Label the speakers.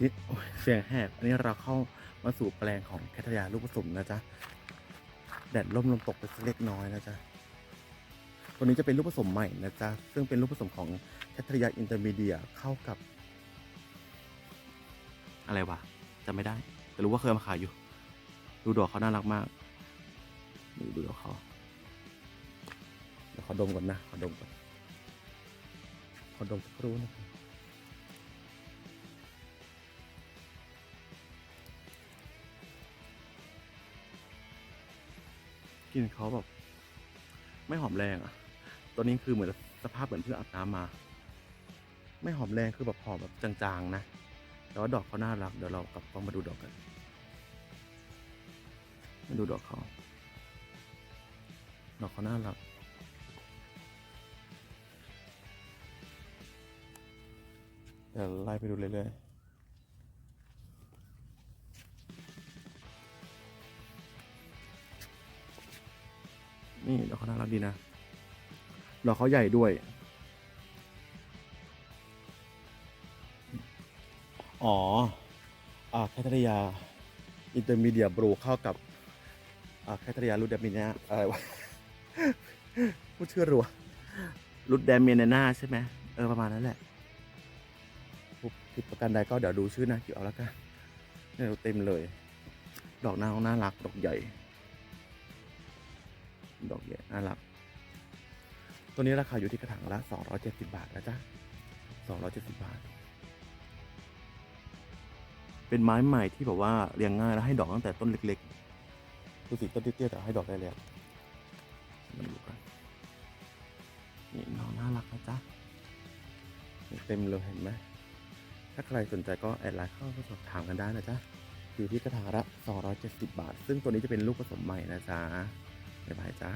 Speaker 1: นี่เสียงแหบอันนี้เราเข้ามาสู่แปลงของแคทยาลูกผสมนะจ๊ะ แดดร่มลมตกไปสักเล็กน้อยนะจ๊ะ ตัวนี้จะเป็นลูกผสมใหม่นะจ๊ะ ซึ่งเป็นลูกผสมของแคทยาอินเตอร์มีเดียเข้ากับ อะไรวะจำไม่ได้ แต่รู้ว่าเคยมาขายอยู่ ดูดอกเขาน่ารักมากนี่ดูดอกเขาเดี๋ยวขอดมก่อนนะ ขอดมก่อน ขอดมสักครู่นะครับ กลิ่นเขาแบบ ไม่หอมแรงอะตัวนี้คือเหมือนสภาพเหมือนเพิ่งอาบน้ำมา ไม่หอมแรงคือแบบหอมแบบจางๆนะ แต่ว่าดอกเขาน่ารัก เดี๋ยวเรากลับกล้องมาดูดอกกัน มาดูดอกเขา ดอกเขาน่ารักเดี๋ยวไล่ไปดูเรื่อยๆ นี่ดอกเขาน่ารักดีนะดอกเขาใหญ่ด้วย อ๋ออ่าแคทริยาอินเตอร์มีเดียบรูเข้ากับอ่าแคทริยารูดแดมินาอะไรวะพูดชื่อรัวรูดแดมินาใช่ไหมเออประมาณนั้นแหละปุ๊บผิดประกันใดก็เดี๋ยวดูชื่อนะเกี่ยวแล้วกันเนี่ยเต็มเลย ดอกน้าเขาน่ารัก ดอกใหญ่ ดอกใหญ่น่ารัก ตัวนี้ราคาอยู่ที่กระถางละ 270 บาทนะจ๊ะ 270 บาท เป็นไม้ใหม่ที่แบบว่าเรียงง่ายแล้วให้ดอกตั้งแต่ต้นเล็กๆดูสิต้นเตี้ยๆแต่ให้ดอกได้แล้วมาดูกันนี่น้องน่ารักนะจ๊ะเต็มเลยเห็นไหมถ้าใครสนใจก็แอดไลน์เข้ามาสอบถามกันได้นะจ๊ะอยู่ที่กระถางละ270 บาท ซึ่งตัวนี้จะเป็นลูกผสมใหม่นะจ๊ะ บ๊ายบายจ้า